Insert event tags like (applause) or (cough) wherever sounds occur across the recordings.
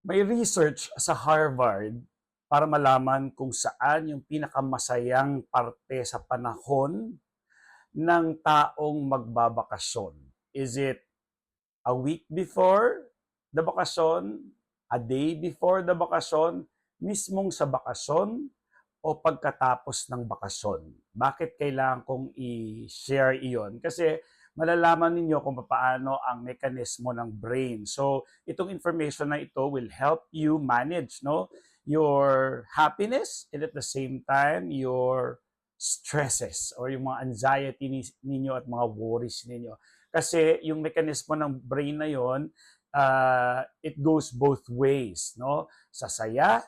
May research sa Harvard para malaman kung saan yung pinakamasayang parte sa panahon ng taong magbabakasyon. Is it a week before the bakasyon, a day before the bakasyon, mismong sa bakasyon, o pagkatapos ng bakasyon? Bakit kailangan kong i-share iyon? Kasi malalaman ninyo kung paano ang mekanismo ng brain. So, itong information na ito will help you manage no your happiness and at the same time your stresses or yung mga anxiety ni- ninyo at mga worries ninyo. Kasi yung mekanismo ng brain na yon, uh, it goes both ways, no? Sa saya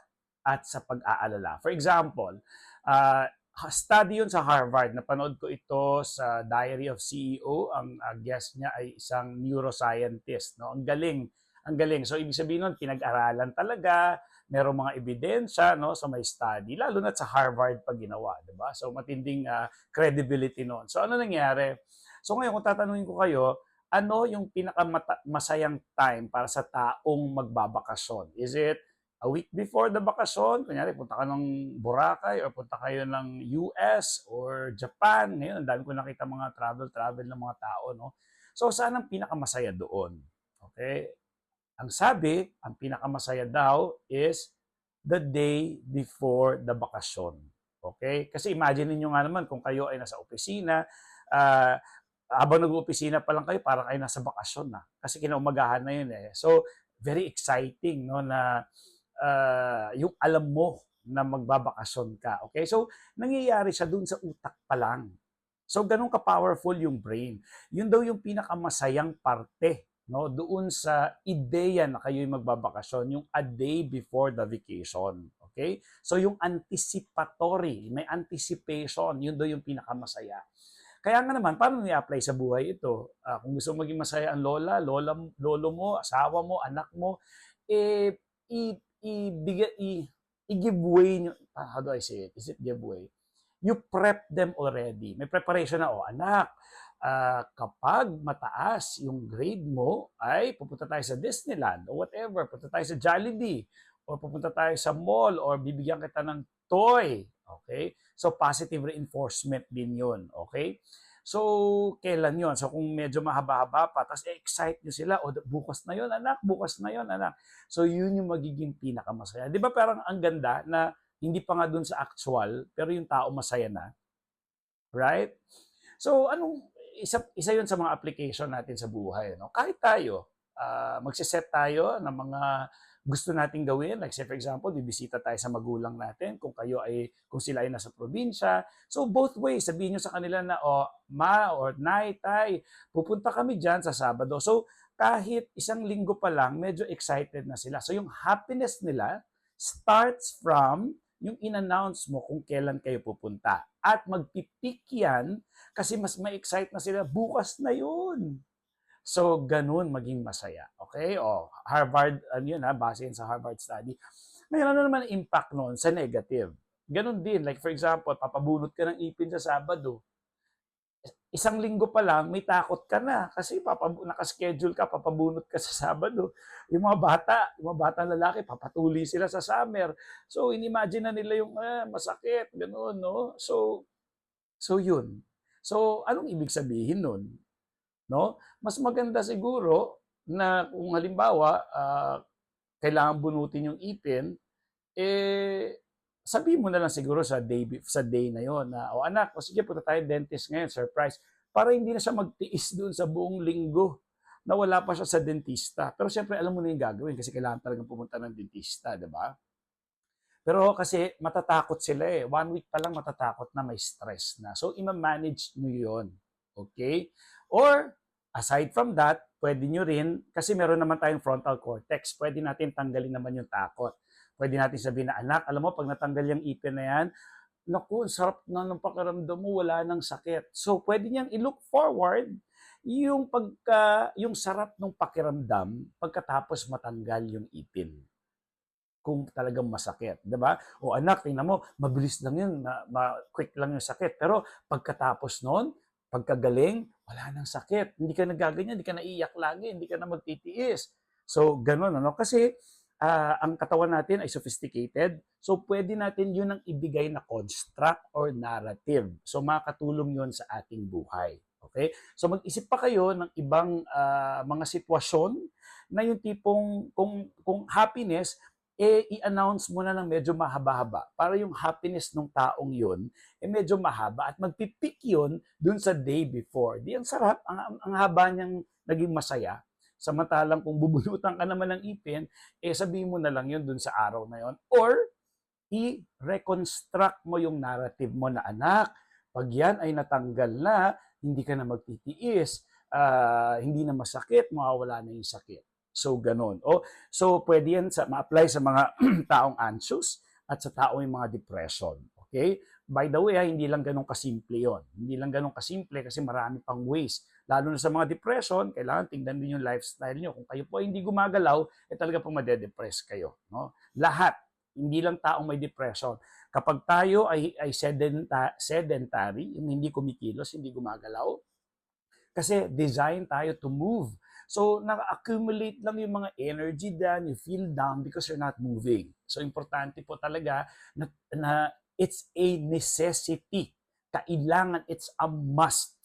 at sa pag-aalala. For example, uh, study yun sa Harvard. Napanood ko ito sa Diary of CEO. Ang uh, guest niya ay isang neuroscientist. No? Ang galing. Ang galing. So, ibig sabihin nun, pinag-aralan talaga, merong mga ebidensya no, sa may study, lalo na sa Harvard pag ginawa. Diba? So, matinding uh, credibility noon. So, ano nangyari? So, ngayon, kung tatanungin ko kayo, ano yung pinakamasayang time para sa taong magbabakasyon? Is it a week before the bakasyon, kunyari punta ka ng Boracay or punta kayo ng US or Japan, ngayon ang dami ko nakita mga travel-travel ng mga tao, no? So, saan ang pinakamasaya doon? Okay? Ang sabi, ang pinakamasaya daw is the day before the bakasyon. Okay? Kasi imagine niyo nga naman kung kayo ay nasa opisina, uh, habang nag-opisina pa lang kayo, parang kayo nasa bakasyon na. Kasi kinaumagahan na yun eh. So, very exciting, no, na uh, yung alam mo na magbabakasyon ka. Okay? So, nangyayari siya dun sa utak pa lang. So, ganun ka-powerful yung brain. Yun daw yung pinakamasayang parte no doon sa ideya na kayo'y magbabakasyon yung a day before the vacation okay so yung anticipatory may anticipation yun daw yung pinakamasaya kaya nga naman paano ni-apply sa buhay ito uh, kung gusto maging masaya ang lola lola lolo mo asawa mo anak mo eh ibigay, i, i-give way nyo, ah, how do I say it? Is it give way? You prep them already. May preparation na, oh, anak, uh, kapag mataas yung grade mo, ay pupunta tayo sa Disneyland or whatever, pupunta tayo sa Jollibee, or pupunta tayo sa mall, or bibigyan kita ng toy. Okay? So, positive reinforcement din yun. Okay? So, kailan yon So, kung medyo mahaba-haba pa, tapos excite nyo sila, o bukas na yon anak, bukas na yon anak. So, yun yung magiging pinakamasaya. Di ba parang ang ganda na hindi pa nga dun sa actual, pero yung tao masaya na. Right? So, anong, isa, isa yun sa mga application natin sa buhay. No? Kahit tayo, uh, magsiset tayo ng mga gusto nating gawin. Like say for example, bibisita tayo sa magulang natin kung kayo ay kung sila ay nasa probinsya. So both ways, sabihin niyo sa kanila na oh, ma or nay, tay, pupunta kami diyan sa Sabado. So kahit isang linggo pa lang, medyo excited na sila. So yung happiness nila starts from yung in-announce mo kung kailan kayo pupunta. At magpipik yan kasi mas ma-excite na sila, bukas na yun. So, ganun maging masaya. Okay? O, Harvard, ano yun ha, base yun sa Harvard study. Mayroon na naman impact noon sa negative. Ganun din. Like for example, papabunot ka ng ipin sa Sabado. Isang linggo pa lang, may takot ka na kasi papab- nakaschedule ka, papabunot ka sa Sabado. Yung mga bata, yung mga bata lalaki, papatuli sila sa summer. So, inimagine na nila yung ah, masakit, gano'n, no? So, so yun. So, anong ibig sabihin nun? no? Mas maganda siguro na kung halimbawa uh, kailangan bunutin yung ipin, eh sabi mo na lang siguro sa day sa day na yon na o oh, anak, o sige punta tayo dentist ngayon, surprise, para hindi na siya magtiis doon sa buong linggo na wala pa siya sa dentista. Pero siyempre alam mo na yung gagawin kasi kailangan talagang pumunta ng dentista, di ba? Pero kasi matatakot sila eh. One week pa lang matatakot na may stress na. So, ima-manage nyo yun. Okay? Or, Aside from that, pwede nyo rin, kasi meron naman tayong frontal cortex, pwede natin tanggalin naman yung takot. Pwede natin sabihin na, anak, alam mo, pag natanggal yung ipin na yan, naku, sarap na ng pakiramdam mo, wala nang sakit. So, pwede niyang i-look forward yung pagka yung sarap ng pakiramdam pagkatapos matanggal yung ipin kung talagang masakit, 'di ba? O anak, tingnan mo, mabilis lang 'yun, na, ma, quick lang yung sakit. Pero pagkatapos noon, pagkagaling, wala nang sakit. Hindi ka nagaganyan, hindi ka naiiyak lagi, hindi ka na magtitiis. So, ganun, ano? Kasi, ah, ang katawan natin ay sophisticated. So, pwede natin yun ang ibigay na construct or narrative. So, makakatulong yun sa ating buhay. Okay? So, mag-isip pa kayo ng ibang ah, mga sitwasyon na yung tipong kung, kung happiness, eh, i-announce mo na ng medyo mahaba-haba para yung happiness ng taong yun eh medyo mahaba at magpipik yun dun sa day before. Di ang sarap, ang, ang, haba niyang naging masaya. Samantalang kung bubunutan ka naman ng ipin, eh sabihin mo na lang yun dun sa araw na yun. Or, i-reconstruct mo yung narrative mo na anak, pag yan ay natanggal na, hindi ka na magtitiis, ah, hindi na masakit, mawawala na yung sakit. So, ganun. O, so, pwede yan sa, ma-apply sa mga (clears throat) taong anxious at sa taong mga depression. Okay? By the way, ah, hindi lang ganun kasimple yon. Hindi lang ganun kasimple kasi marami pang ways. Lalo na sa mga depression, kailangan tingnan din yung lifestyle nyo. Kung kayo po hindi gumagalaw, eh talaga po madedepress kayo. No? Lahat, hindi lang taong may depression. Kapag tayo ay, ay sedenta, sedentary, yung hindi kumikilos, hindi gumagalaw, kasi design tayo to move. So, naka-accumulate lang yung mga energy dyan, you feel down because you're not moving. So, importante po talaga na, na it's a necessity. Kailangan, it's a must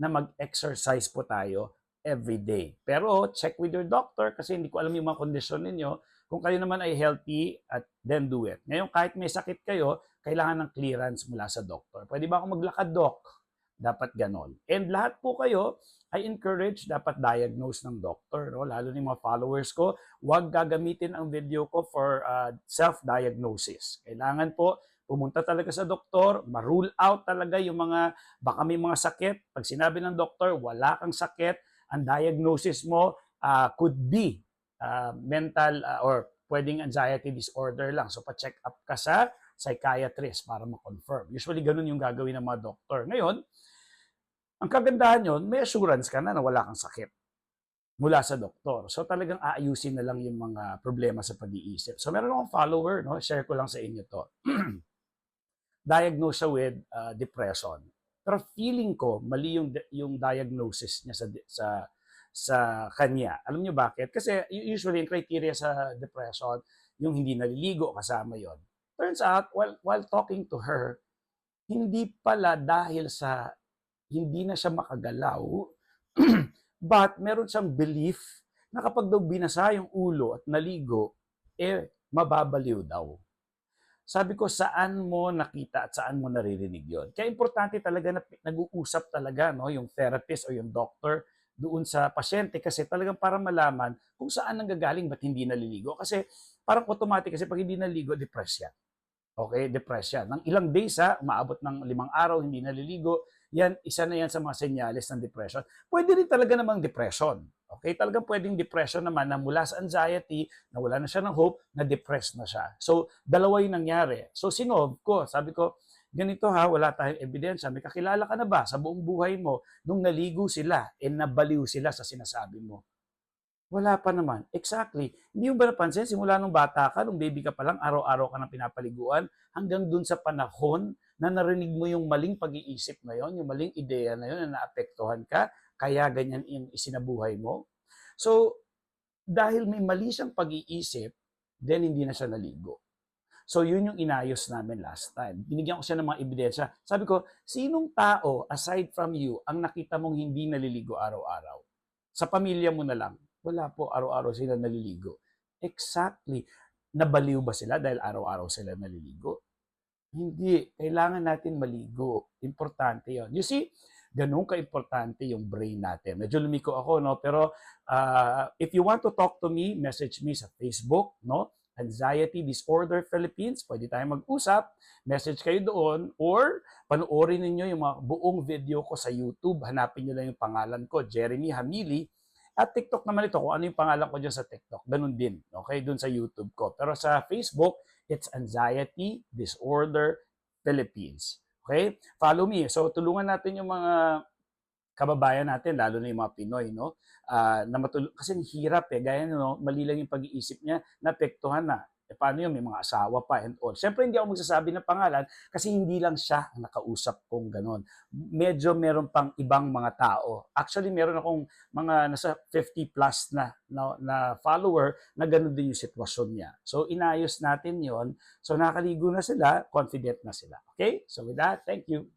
na mag-exercise po tayo every day. Pero check with your doctor kasi hindi ko alam yung mga kondisyon ninyo. Kung kayo naman ay healthy, at then do it. Ngayon, kahit may sakit kayo, kailangan ng clearance mula sa doctor. Pwede ba ako maglakad, doc? Dapat ganon. And lahat po kayo, I encourage dapat diagnose ng doctor, no? lalo ni mga followers ko, huwag gagamitin ang video ko for uh, self-diagnosis. Kailangan po pumunta talaga sa doktor, ma-rule out talaga yung mga, baka may mga sakit. Pag sinabi ng doktor, wala kang sakit, ang diagnosis mo uh, could be uh, mental uh, or pwedeng anxiety disorder lang. So, pa-check up ka sa psychiatrist para ma-confirm. Usually, ganun yung gagawin ng mga doktor. Ngayon, ang kagandahan yon, may assurance ka na na wala kang sakit mula sa doktor. So talagang aayusin na lang yung mga problema sa pag-iisip. So meron akong follower, no? share ko lang sa inyo to. (clears throat) Diagnosed siya with uh, depression. Pero feeling ko mali yung yung diagnosis niya sa sa sa kanya. Alam niyo bakit? Kasi usually yung criteria sa depression, yung hindi naliligo kasama yon. Turns out while while talking to her, hindi pala dahil sa hindi na siya makagalaw, (clears throat) but meron siyang belief na kapag daw binasa yung ulo at naligo, eh, mababaliw daw. Sabi ko, saan mo nakita at saan mo naririnig yon? Kaya importante talaga na nag-uusap talaga no, yung therapist o yung doctor doon sa pasyente kasi talagang para malaman kung saan nanggagaling ba't hindi naliligo. Kasi parang automatic kasi pag hindi naliligo, depressed yan. Okay, depressed yan. Nang ilang days ha, umaabot ng limang araw, hindi naliligo, yan, isa na yan sa mga senyales ng depression. Pwede rin talaga namang depression. Okay, talagang pwedeng depression naman na mula sa anxiety, na wala na siya ng hope, na depressed na siya. So, dalawa yung nangyari. So, sinove ko. Sabi ko, ganito ha, wala tayong ebidensya. May kakilala ka na ba sa buong buhay mo nung naligo sila e nabaliw sila sa sinasabi mo? Wala pa naman. Exactly. Hindi mo ba napansin, simula nung bata ka, nung baby ka pa lang, araw-araw ka ng pinapaliguan, hanggang dun sa panahon na narinig mo yung maling pag-iisip na yon, yung maling ideya na yon na naapektuhan ka, kaya ganyan yung isinabuhay mo. So, dahil may mali siyang pag-iisip, then hindi na siya naligo. So, yun yung inayos namin last time. Binigyan ko siya ng mga ebidensya. Sabi ko, sinong tao, aside from you, ang nakita mong hindi naliligo araw-araw? Sa pamilya mo na lang. Wala po, araw-araw sila naliligo. Exactly. Nabaliw ba sila dahil araw-araw sila naliligo? Hindi. Kailangan natin maligo. Importante yon. You see, ganun ka-importante yung brain natin. Medyo lumiko ako, no? Pero uh, if you want to talk to me, message me sa Facebook, no? Anxiety Disorder Philippines. Pwede tayong mag-usap. Message kayo doon or panoorin ninyo yung mga buong video ko sa YouTube. Hanapin nyo lang yung pangalan ko, Jeremy Hamili. At TikTok naman ito, kung ano yung pangalan ko dyan sa TikTok, ganun din, okay, dun sa YouTube ko. Pero sa Facebook, it's Anxiety Disorder Philippines. Okay? Follow me. So, tulungan natin yung mga kababayan natin, lalo na yung mga Pinoy, no? Uh, na matul- kasi hirap eh, gaya no, mali lang yung pag-iisip niya, napektuhan na. E paano yun? May mga asawa pa and all. Siyempre, hindi ako magsasabi ng pangalan kasi hindi lang siya ang nakausap kong ganon. Medyo meron pang ibang mga tao. Actually, meron akong mga nasa 50 plus na, na, na follower na ganon din yung sitwasyon niya. So, inayos natin yon So, nakaligo na sila, confident na sila. Okay? So, with that, thank you.